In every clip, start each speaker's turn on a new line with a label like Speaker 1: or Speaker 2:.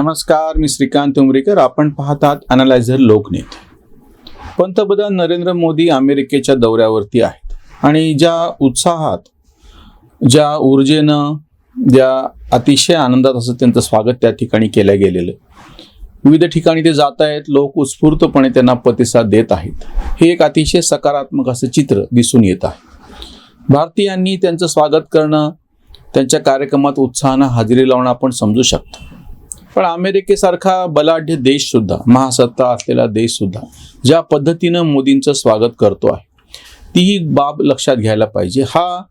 Speaker 1: नमस्कार मी श्रीकांत उमरीकर. आपण पाहतात अनालायझर लोकनेते. पंतप्रधान नरेंद्र मोदी अमेरिकेच्या दौऱ्यावरती आहेत. आणि ज्या उत्साहात ज्या ऊर्जेनं ज्या अतिशय आनंदात असं त्यांचं स्वागत त्या ठिकाणी केलं गेलेलं. विविध ठिकाणी ते जात आहेत. लोक उत्स्फूर्तपणे त्यांना प्रतिसाद देत आहेत. हे एक अतिशय सकारात्मक असं चित्र दिसून येत आहे. भारतीयांनी त्यांचं स्वागत करणं त्यांच्या कार्यक्रमात उत्साहानं हजेरी लावणं आपण समजू शकतो. पण अमेरिकेसारखा बलाढ्य देश सुद्धा महासत्ता असलेला देश सुद्धा ज्या पद्धतीनं मोदींचं स्वागत करतो आहे तीही बाब लक्षात घ्यायला पाहिजे. हा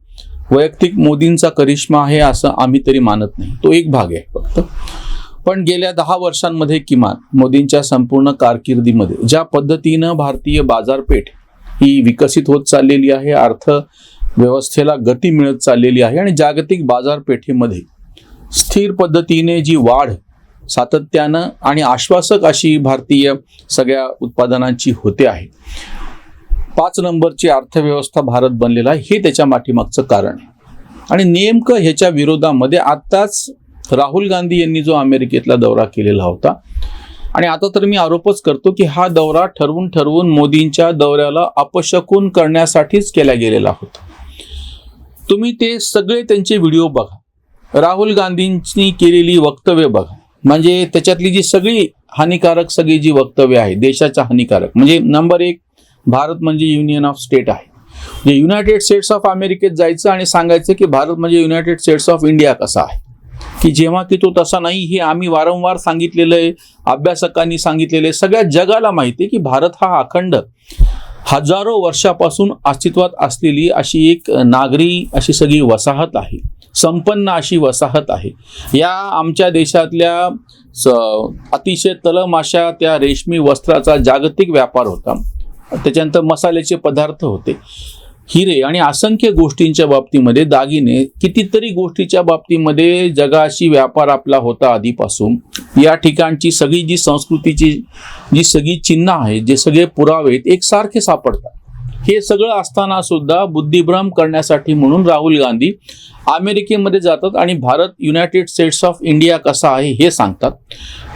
Speaker 1: वैयक्तिक मोदींचा करिश्मा आहे असं आम्ही तरी मानत नाही. तो एक भाग आहे फक्त. पण गेल्या दहा वर्षांमध्ये किमान मोदींच्या संपूर्ण कारकिर्दीमध्ये ज्या पद्धतीनं भारतीय बाजारपेठ ही विकसित होत चाललेली आहे अर्थ व्यवस्थेला गती मिळत चाललेली आहे आणि जागतिक बाजारपेठेमध्ये स्थिर पद्धतीने जी वाढ सातत्यानं आणि आश्वासक अशी भारतीय सगळ्या उत्पादनांची होते आहे. पाच नंबरची अर्थव्यवस्था भारत बनलेला आहे हे त्याच्या माठीमागचं कारण आहे. आणि नेमकं ह्याच्या विरोधामध्ये आत्ताच राहुल गांधी यांनी जो अमेरिकेतला दौरा केलेला होता आणि आता तर मी आरोपच करतो की हा दौरा ठरवून ठरवून मोदींच्या दौऱ्याला अपशकून करण्यासाठीच केला गेलेला होता. तुम्ही ते सगळे त्यांचे व्हिडिओ बघा. राहुल गांधींनी केलेली वक्तव्य बघा. म्हणजे त्याच्यातली जी सगळी हानिकारक सगळी जी वक्तव्य आहे देशाच्या हानिकारक म्हणजे नंबर एक भारत म्हणजे युनियन ऑफ स्टेट आहे. म्हणजे युनायटेड स्टेट्स ऑफ अमेरिकेत जायचं आणि सांगायचं की भारत म्हणजे युनायटेड स्टेट्स ऑफ इंडिया कसा आहे. की जेव्हा की तो तसा नाही हे आम्ही वारंवार सांगितलेलं आहे अभ्यासकांनी सांगितलेलं आहे सगळ्या जगाला माहिती आहे की भारत हा अखंड हजारो वर्षापासून अस्तित्वात असलेली अशी एक नागरी अशी सगळी वसाहत आहे. संपन्न अशी वसाहत आहे. या आमच्या देशातल्या स अतिशय तलम अशा त्या रेशमी वस्त्राचा जागतिक व्यापार होता. त्याच्यानंतर मसाल्याचे पदार्थ होते. हिरे आणि असंख्य गोष्टींच्या बाबतीमध्ये दागिने कितीतरी गोष्टीच्या बाबतीमध्ये जगाशी व्यापार आपला होता आधीपासून. या ठिकाणची सगळी जी संस्कृतीची जी सगळी चिन्ह आहेत जे सगळे पुरावे आहेत एकसारखे सापडतात. हे सगळं असताना सुद्धा बुद्धिभ्रम करण्यासाठी म्हणून राहुल गांधी अमेरिकेमध्ये जातात आणि Bharat united states of India कसा आहे हे सांगतात.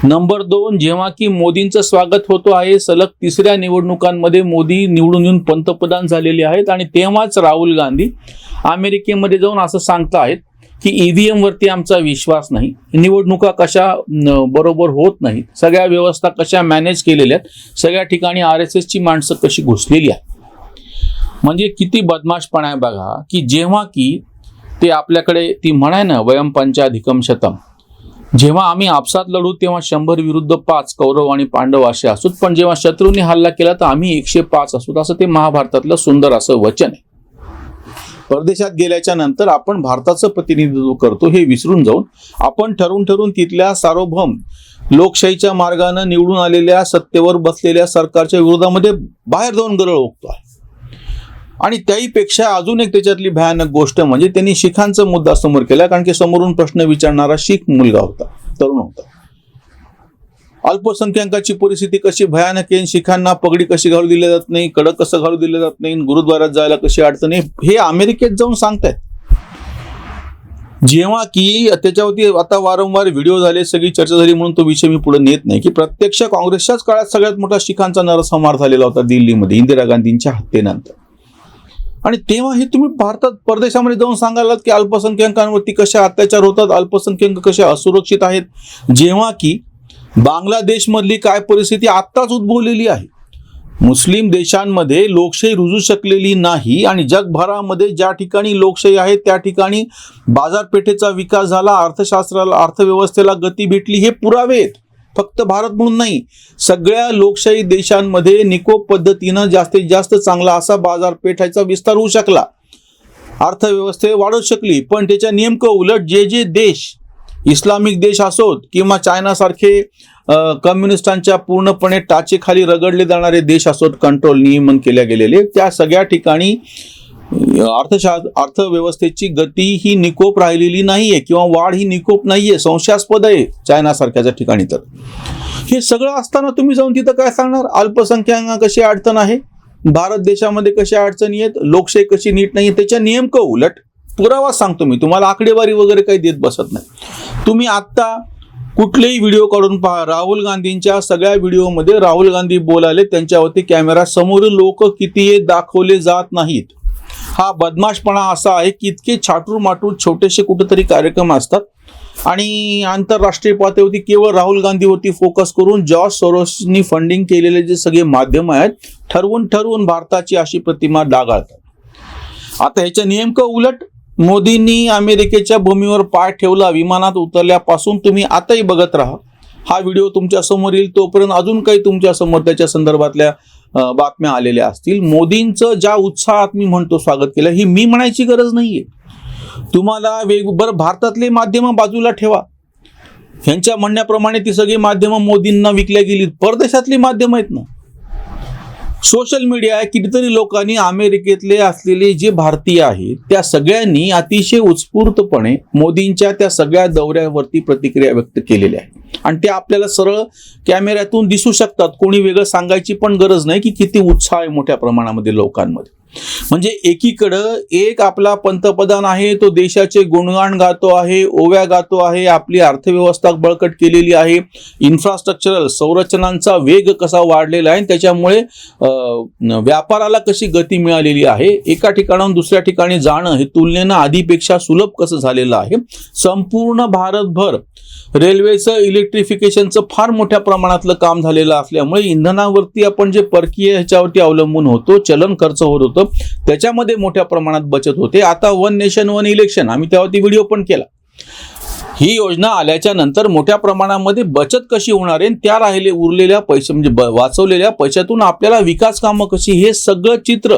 Speaker 1: नंबर दोन जेव्हा की मोदींचं स्वागत होतो आहे सलग तिसऱ्या निवडणुकांमध्ये मोदी निवडून येऊन पंतप्रधान झालेले आहेत आणि तेव्हाच राहुल गांधी अमेरिकेमध्ये जाऊन असं सांगतायत की ईव्हीएम वरती आमचा विश्वास नाही. निवडणुका कशा बरोबर होत नाहीत. सगळ्या व्यवस्था कशा मॅनेज केलेल्या आहेत. सगळ्या ठिकाणी आर एस एसची माणसं कशी घुसलेली आहेत. म्हणजे किती बदमाशपणा आहे बघा की जेव्हा की ते आपल्याकडे ती म्हणाय ना वयम पंचाधिकम शतम. जेव्हा आम्ही आपसात लढू तेव्हा शंभर विरुद्ध पाच कौरव आणि पांडव असे असूत पण जेव्हा शत्रूंनी हल्ला केला तर आम्ही एकशे पाच असूत. असं ते महाभारतातलं सुंदर असं वचन आहे. परदेशात गेल्याच्यानंतर आपण भारताचं प्रतिनिधित्व करतो हे विसरून जाऊन आपण ठरवून ठरवून तिथल्या सार्वभौम लोकशाहीच्या मार्गानं निवडून आलेल्या सत्तेवर बसलेल्या सरकारच्या विरोधामध्ये बाहेर जाऊन गरळ ओकतो आहे आणि त्याहीपेक्षा अजून एक त्याच्यातली भयानक गोष्ट म्हणजे त्यांनी शिखांचा मुद्दा समोर केला कारण की समोरून प्रश्न विचारणारा शीख मुलगा होता तरुण होता. अल्पसंख्याकाची परिस्थिती कशी भयानक आहे शिखांना पगडी कशी घालू दिली जात नाही कडक कसं घालू दिलं जात नाही गुरुद्वारात जायला कशी अडचण आहे हे अमेरिकेत जाऊन सांगतायत. जेव्हा की त्याच्यावरती आता वारंवार व्हिडिओ झाले सगळी चर्चा झाली म्हणून तो विषय मी पुढे नेत नाही की प्रत्यक्ष काँग्रेसच्याच काळात सगळ्यात मोठा शिखांचा नरसंहार झालेला होता दिल्लीमध्ये इंदिरा गांधींच्या हत्येनंतर. आणि तेव्हा हे तुम्ही भारतात परदेशामध्ये जाऊन सांगायला की अल्पसंख्याकांवरती कसे अत्याचार होतात अल्पसंख्याक कसे असुरक्षित आहेत? जेव्हा की बांगलादेशमधली काय परिस्थिती आत्ताच उद्भवलेली आहे. मुस्लिम देशांमध्ये लोकशाही रुजू शकलेली नाही आणि जगभरामध्ये ज्या ठिकाणी लोकशाही आहे त्या ठिकाणी बाजारपेठेचा विकास झाला अर्थशास्त्राला अर्थव्यवस्थेला गती भेटली हे पुरावे आहेत. फक्त भारत म्हणून नाही सगळ्या लोकशाही देशांमध्ये निकोप पद्धतीनं जास्तीत जास्त चांगला असा बाजारपेठाचा विस्तार होऊ शकला. अर्थव्यवस्थे वाढू शकली पण त्याच्या नेमकं उलट जे जे देश इस्लामिक देश असोत किंवा चायनासारखे कम्युनिस्टांच्या पूर्णपणे टाचेखाली रगडले जाणारे देश असोत कंट्रोल नियमन केल्या गेलेले त्या सगळ्या ठिकाणी अर्थशास्त्र अर्थव्यवस्थेची गती ही निकोप राहिलेली नाहीये किंवा वाढ ही निकोप नाहीये संशयास्पद आहे चायनासारख्याच्या ठिकाणी तर. हे सगळं असताना तुम्ही जाऊन तिथं काय सांगणार? अल्पसंख्याक कशी अडचण आहे? भारत देशामध्ये कशा अडचणी आहेत? लोकशाही कशी नीट नाही त्याच्या नेमकं उलट पुरावा सांगतो मी. तुम्हाला आकडेवारी वगैरे काही देत बसत नाही. तुम्ही आत्ता कुठलेही व्हिडिओ काढून पहा. राहुल गांधींच्या सगळ्या व्हिडिओमध्ये राहुल गांधी बोलाले त्यांच्यावरती कॅमेरा समोर लोक किती दाखवले जात नाहीत. हा बदमाशपणा असा आहे की इतके छाटूर माटूर छोटेसे कुठेतरी कार्यक्रम असतात. आणि आंतरराष्ट्रीय पातळीवरती केवळ राहुल गांधीवरती फोकस करून जॉर्ज सोरोसनी फंडिंग केलेले जे सगळे माध्यम आहेत ठरवून ठरवून भारताची अशी प्रतिमा डागाळतात. आता ह्याच्या नेमकं उलट मोदींनी अमेरिकेच्या भूमीवर पाय ठेवला विमानात उतरल्यापासून तुम्ही आताही बघत राहा. हा व्हिडिओ तुमच्यासमोर येईल तोपर्यंत अजून काही तुमच्यासमोर त्याच्या संदर्भातल्या बातम्या आलेल्या असतील. मोदींचं ज्या उत्साहात मी म्हणतो स्वागत केलं ही मी म्हणायची गरज नाहीये. तुम्हाला वेग बरं भारतातले माध्यमं बाजूला ठेवा. ह्यांच्या म्हणण्याप्रमाणे ती सगळी माध्यमं मोदींना विकल्या गेली. परदेशातली माध्यमं आहेत ना. सोशल मीडिया कितीतरी लोकांनी अमेरिकेतले असलेले जे भारतीय आहेत त्या सगळ्यांनी अतिशय उत्स्फूर्तपणे मोदींच्या त्या सगळ्या दौऱ्यावरती प्रतिक्रिया व्यक्त केलेल्या आहे. आणि ते आपल्याला सरळ कॅमेऱ्यातून दिसू शकतात कोणी वेगळं सांगायची पण गरज नाही की किती उत्साह आहे मोठ्या प्रमाणामध्ये लोकांमध्ये. म्हणजे एकीकडं एक आपला पंतप्रधान आहे तो देशाचे गुणगान गातो आहे ओव्या गातो आहे आपली अर्थव्यवस्था बळकट केलेली आहे इन्फ्रास्ट्रक्चरल संरचनांचा वेग कसा वाढलेला आहे त्याच्यामुळे व्यापाराला कशी गती मिळालेली आहे एका ठिकाणाहून दुसऱ्या ठिकाणी जाणं हे तुलनेनं आधीपेक्षा सुलभ कसं झालेलं आहे. संपूर्ण भारतभर रेल्वेचं इलेक्ट्रिफिकेशनचं फार मोठ्या प्रमाणातलं काम झालेलं असल्यामुळे इंधनावरती आपण जे परकीय ह्याच्यावरती अवलंबून होतो चलन खर्च होत होतं त्याच्यामध्ये मोठ्या प्रमाणात बचत होते. आता वन नेशन वन इलेक्शन आम्ही त्यावरती व्हिडिओ पण केला. ही योजना आल्याच्यानंतर मोठ्या प्रमाणामध्ये बचत कशी होणार आहे आणि त्या राहिले उरलेल्या पैसे म्हणजे वाचवलेल्या पैशातून आपल्याला विकास कामं कशी हे सगळं चित्र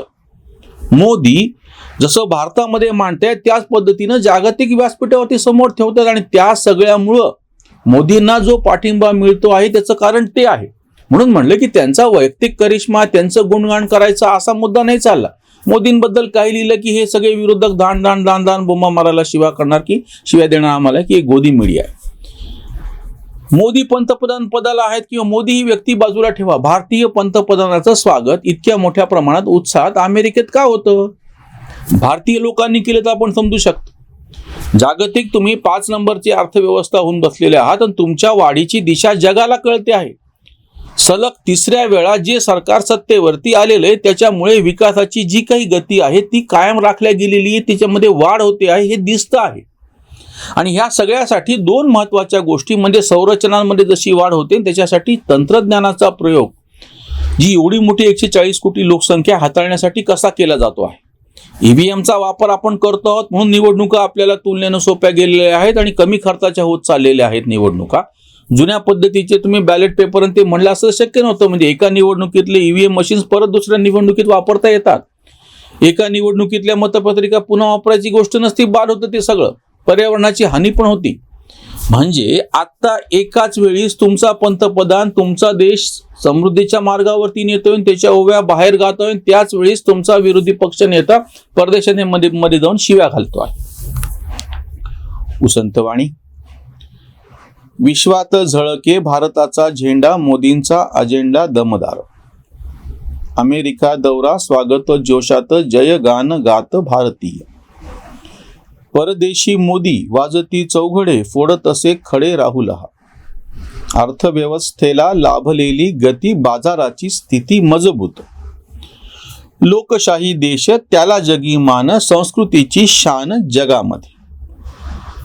Speaker 1: मोदी जसं भारतामध्ये मांडतायत त्याच पद्धतीनं जागतिक व्यासपीठावरती समोर ठेवतात आणि त्या सगळ्यामुळं मोदींना जो पाठिंबा मिळतो आहे त्याचं कारण ते आहे. म्हणून म्हणलं की त्यांचा वैयक्तिक करिश्मा त्यांचं गुणगान करायचा असा मुद्दा नाही चालला. मोदींबद्दल काही लिहिलं की हे सगळे विरोधक दान दान दान दान बोंबा मारायला शिवा करणार की शिव्या देणार आम्हाला की गोदी मीडिया आहे. मोदी पंतप्रधान पदाला आहेत किंवा मोदी ही व्यक्ती बाजूला ठेवा. भारतीय पंतप्रधानाचं स्वागत इतक्या मोठ्या प्रमाणात उत्साहात अमेरिकेत का होतं? भारतीय लोकांनी केलं तर आपण समजू शकतो. जागतिक तुम्ही पाच नंबरची अर्थव्यवस्था होऊन बसलेले आहात आणि तुमच्या वाढीची दिशा जगाला कळते आहे. सलग तिसऱ्या वेळा जे सरकार सत्तेवरती आलेलं आहे त्याच्यामुळे विकासाची जी काही गती आहे ती कायम राखल्या गेलेली आहे त्याच्यामध्ये वाढ होते आहे हे दिसतं आहे. आणि ह्या सगळ्यासाठी दोन महत्त्वाच्या गोष्टी म्हणजे संरचनांमध्ये जशी वाढ होते त्याच्यासाठी तंत्रज्ञानाचा प्रयोग जी एवढी मोठी एकशे चाळीस कोटी लोकसंख्या हाताळण्यासाठी कसा केला जातो आहे. ईव्हीएमचा वापर आपण करतो आहोत म्हणून निवडणुका आपल्याला तुलनेनं सोप्या गेलेल्या आहेत आणि कमी खर्चाच्या होत चाललेल्या आहेत निवडणुका. जुन्या पद्धतीचे तुम्ही बॅलेट पेपर आणि ते म्हणलं असं शक्य नव्हतं. म्हणजे एका निवडणुकीतले ईव्हीएम मशीन्स परत दुसऱ्या निवडणुकीत वापरता येतात. एका निवडणुकीतल्या मतपत्रिका पुन्हा वापरायची गोष्ट नसती बाद होतं ते सगळं. पर्यावरणाची हानी पण होती. म्हणजे आता एकाच वेळीस तुमचा पंतप्रधान तुमचा देश समृद्धीच्या मार्गावरती नेतोय त्याच्या ओव्या बाहेर गातोय त्याच वेळीस तुमचा विरोधी पक्ष नेता परदेशाने मध्ये मध्ये जाऊन शिव्या घालतो आहे उसंतवाणी विश्वात झळके भारताचा झेंडा मोदींचा अजेंडा दमदार. अमेरिका दौरा स्वागत जोशात जय गान गात भारतीय परदेशी मोदी वाजती चौघडे फोडत असे खडे राहुल. हा अर्थव्यवस्थेला लाभलेली गती बाजाराची स्थिती मजबूत. लोकशाही देश त्याला जगी मान संस्कृतीची शान जगामध्ये.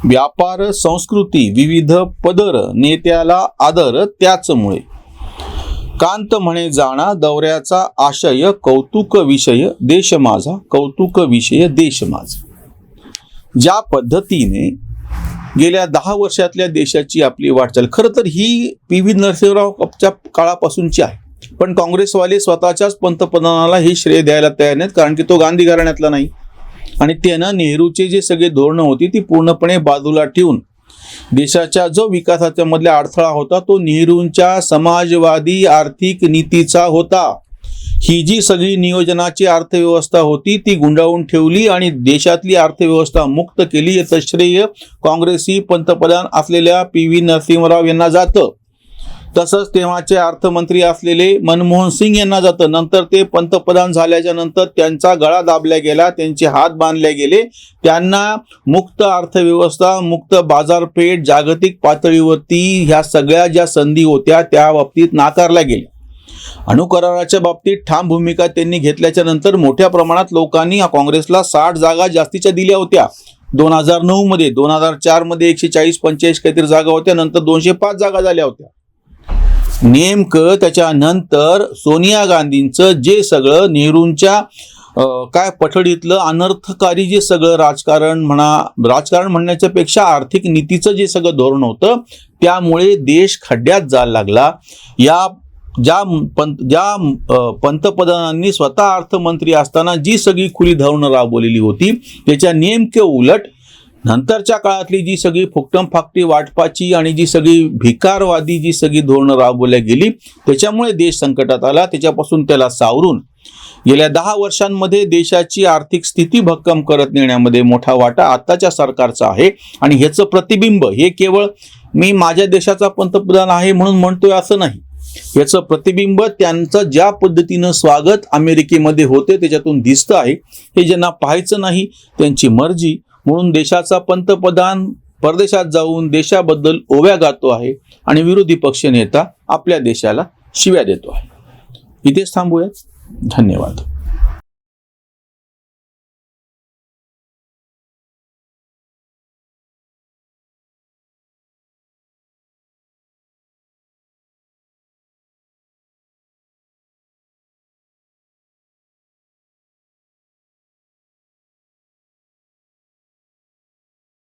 Speaker 1: व्यापार संस्कृती विविध पदर नेत्याला आदर त्याचमुळे. कांत म्हणे जाणा दौऱ्याचा आशय कौतुक विषय देश माझा कौतुक विषय देश माझा. ज्या पद्धतीने गेल्या दहा वर्षातल्या देशाची आपली वाटचाल खरं तर ही पी व्ही नरसिंहरावच्या काळापासूनची आहे. पण काँग्रेसवाले स्वतःच्याच पंतप्रधानाला हे श्रेय द्यायला तयार नाहीत कारण की तो गांधी घराण्यातला नाही. आणि त्यानं नेहरूचे जे सगळे धोरणं होती ती पूर्णपणे बाजूला ठेवून देशाच्या जो विकासाच्यामधला अडथळा होता तो नेहरूंच्या समाजवादी आर्थिक नीतीचा होता. ही जी सगळी नियोजनाची अर्थव्यवस्था होती ती गुंडाळून ठेवली आणि देशातली अर्थव्यवस्था मुक्त केली. याचं श्रेय काँग्रेसी पंतप्रधान असलेल्या पी व्ही नरसिंहराव यांना जातं. तसंच तेव्हाचे अर्थमंत्री असलेले मनमोहन सिंग यांना जातं. नंतर ते पंतप्रधान झाल्याच्यानंतर त्यांचा गळा दाबला गेला त्यांचे हात बांधले गेले. त्यांना मुक्त अर्थव्यवस्था मुक्त बाजारपेठ जागतिक पातळीवरती ह्या सगळ्या ज्या संधी होत्या त्या बाबतीत नाकारल्या गेल्या. अणुकराराच्या बाबतीत ठाम भूमिका त्यांनी घेतल्याच्या नंतर मोठ्या प्रमाणात लोकांनी काँग्रेसला साठ जागा जास्तीच्या दिल्या होत्या. दोन हजार नऊ मध्ये दोन हजार चारमध्ये एकशे चाळीस पंचेचाळीस काहीतरी जागा होत्या. नंतर दोनशे पाच जागा झाल्या होत्या. नेमकं त्याच्यानंतर सोनिया गांधींचं जे सगळं नेहरूंच्या काय पठडीतलं अनर्थकारी जे सगळं राजकारण म्हणा राजकारण म्हणण्याच्या पेक्षा आर्थिक नीतीचं जे सगळं धोरण होतं त्यामुळे देश खड्ड्यात जायला लागला. या ज्या पंत ज्या पंतप्रधानांनी स्वतः अर्थमंत्री असताना जी सगळी खुली धोरणं राबवलेली होती त्याच्या नेमके उलट नंतरच्या काळातली जी सगळी फुकटम फाकटी वाटपाची आणि जी सगळी भिकारवादी जी सगळी धोरणं राबवल्या गेली त्याच्यामुळे देश संकटात आला. त्याच्यापासून त्याला सावरून गेल्या दहा वर्षांमध्ये देशाची आर्थिक स्थिती भक्कम करत नेण्यामध्ये मोठा वाटा आताच्या सरकारचा आहे. आणि ह्याचं प्रतिबिंब हे केवळ मी माझ्या देशाचा पंतप्रधान आहे म्हणून म्हणतोय असं नाही. याचं प्रतिबिंब त्यांचं ज्या पद्धतीनं स्वागत अमेरिकेमध्ये होते त्याच्यातून दिसतं आहे. हे ज्यांना पाहायचं नाही त्यांची मर्जी म्हणून देशाचा पंतप्रधान परदेशात जाऊन देशाबद्दल ओव्या गातो आहे आणि विरोधी पक्ष नेता आपल्या देशाला शिव्या देतो आहे. इथेच थांबूयात. धन्यवाद.